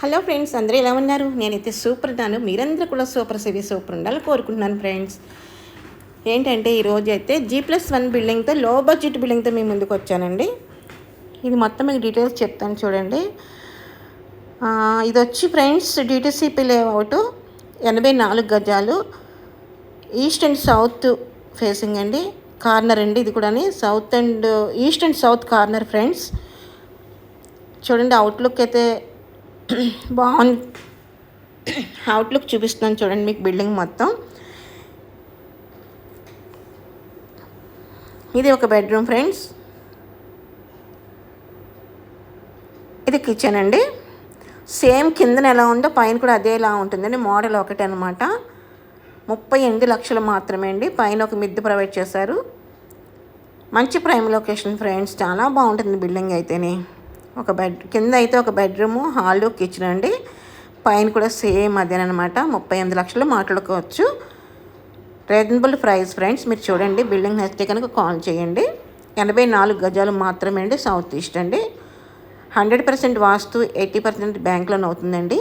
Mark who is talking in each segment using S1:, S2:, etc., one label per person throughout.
S1: Hello friends అందరూ ఎలా ఉన్నారు? నేనైతే సూపర్ ఉన్నాను. మీరందరూ కూడా సూపర్ సివి సూపర్ ఉండాలని కోరుకుంటున్నాను ఫ్రెండ్స్. ఏంటంటే ఈరోజు అయితే జీ ప్లస్ వన్ బిల్డింగ్తో లో బడ్జెట్ బిల్డింగ్తో మీ ముందుకు వచ్చానండి. ఇది మొత్తం మీకు డీటెయిల్స్ చెప్తాను చూడండి. ఇది వచ్చి ఫ్రెండ్స్ డిటిసిపి లేఅవుట్ ఎనభై నాలుగు గజాలు. ఈస్ట్ అండ్ సౌత్ ఫేసింగ్ అండి. కార్నర్ అండి ఇది కూడా south and east and south corner friends చూడండి అవుట్లుక్ అయితే బాగుంది. అవుట్లుక్ చూపిస్తున్నాను చూడండి మీకు బిల్డింగ్ మొత్తం. ఇది ఒక బెడ్రూమ్ ఫ్రెండ్స్. ఇది కిచెన్ అండి. సేమ్ కిందన ఎలా ఉందో పైన కూడా అదేలా ఉంటుందండి. మోడల్ ఒకటి అనమాట ముప్పై ఎనిమిది లక్షలు మాత్రమే అండి. పైన ఒక మిద్దె ప్రొవైడ్ చేశారు. మంచి ప్రైమ్ లొకేషన్ ఫ్రెండ్స్. చాలా బాగుంటుంది బిల్డింగ్ అయితేనే. ఒక బెడ్ కింద అయితే ఒక బెడ్రూము హాల్ కిచెన్ అండి. పైన కూడా సేమ్ అదేనమాట. ముప్పై ఎనిమిది లక్షలు మాట్లాడుకోవచ్చు. రీజనబుల్ ప్రైస్ ఫ్రెండ్స్ మీరు చూడండి బిల్డింగ్ నచ్చితే కనుక కాల్ చేయండి. ఎనభై నాలుగు గజాలు మాత్రమే అండి సౌత్ ఈస్ట్ అండి. Hundred percent vastu eighty percent bank loan అవుతుందండి.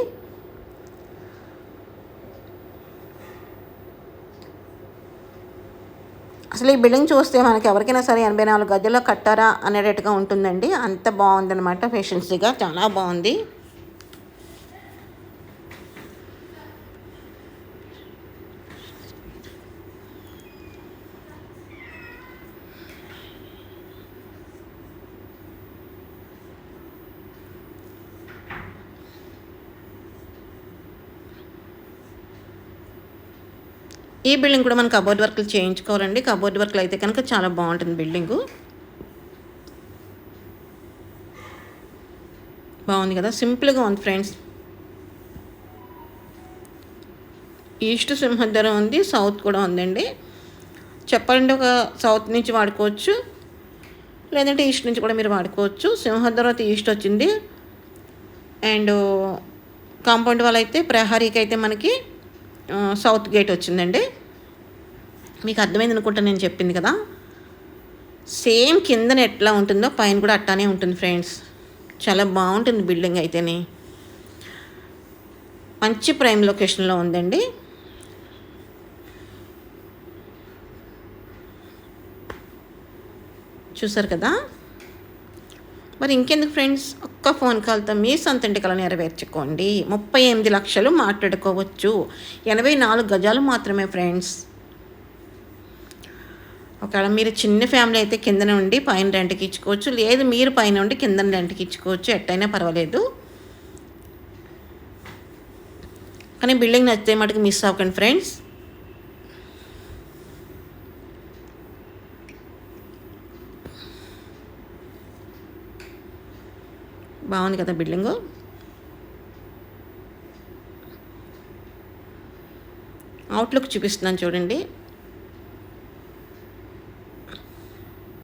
S1: అసలు ఈ బిల్డింగ్ చూస్తే మనకి ఎవరికైనా సరే ఎనభై నాలుగు గజల్లో కట్టారా అనేటట్టుగా ఉంటుందండి. అంత బాగుందన్నమాట ఫెషన్సీగా చాలా బాగుంది. ఈ బిల్డింగ్ కూడా మనం కబోర్డ్ వర్క్లు చేయించుకోవాలండి. కబోర్డ్ వర్క్లు అయితే కనుక చాలా బాగుంటుంది బిల్డింగు. బాగుంది కదా? సింపుల్గా ఉంది ఫ్రెండ్స్. ఈస్ట్ సింహద్వారం ఉంది సౌత్ కూడా ఉందండి. చెప్పాలంటే ఒక సౌత్ నుంచి వాడుకోవచ్చు. లేదంటే ఈస్ట్ నుంచి కూడా మీరు వాడుకోవచ్చు. సింహద్వారం అయితే ఈస్ట్ వచ్చింది. అండ్ కాంపౌండ్ వాళ్ళ అయితే ప్రహరీకి అయితే మనకి సౌత్ గేట్ వచ్చిందండి. మీకు అర్థమైంది అనుకుంటా నేను చెప్పింది కదా. సేమ్ కిందన ఎట్లా ఉంటుందో పైన కూడా అట్టానే ఉంటుంది ఫ్రెండ్స్ చాలా బాగుంటుంది బిల్డింగ్ అయితేనే. మంచి ప్రైమ్ లొకేషన్లో ఉందండి. చూసారు కదా? మరి ఇంకెందుకు ఫ్రెండ్స్ ఒక్క ఫోన్ కాల్తో మీ సొంత ఇంటికల నెరవేర్చుకోండి. ముప్పై ఎనిమిది లక్షలు మాట్లాడుకోవచ్చు. ఎనభై నాలుగు గజాలు మాత్రమే ఫ్రెండ్స్. ఒకవేళ మీరు చిన్న ఫ్యామిలీ అయితే కిందన ఉండి పైన రెంట్కి ఇచ్చుకోవచ్చు. లేదు మీరు పైన ఉండి కింద రెంట్కి ఇచ్చుకోవచ్చు. ఎట్టయినా పర్వాలేదు. కానీ బిల్డింగ్ నచ్చితే మటుకు మిస్ అవ్వకండి ఫ్రెండ్స్. బాగుంది కదా బిల్డింగు అవుట్లుక్ చూపిస్తున్నాను చూడండి.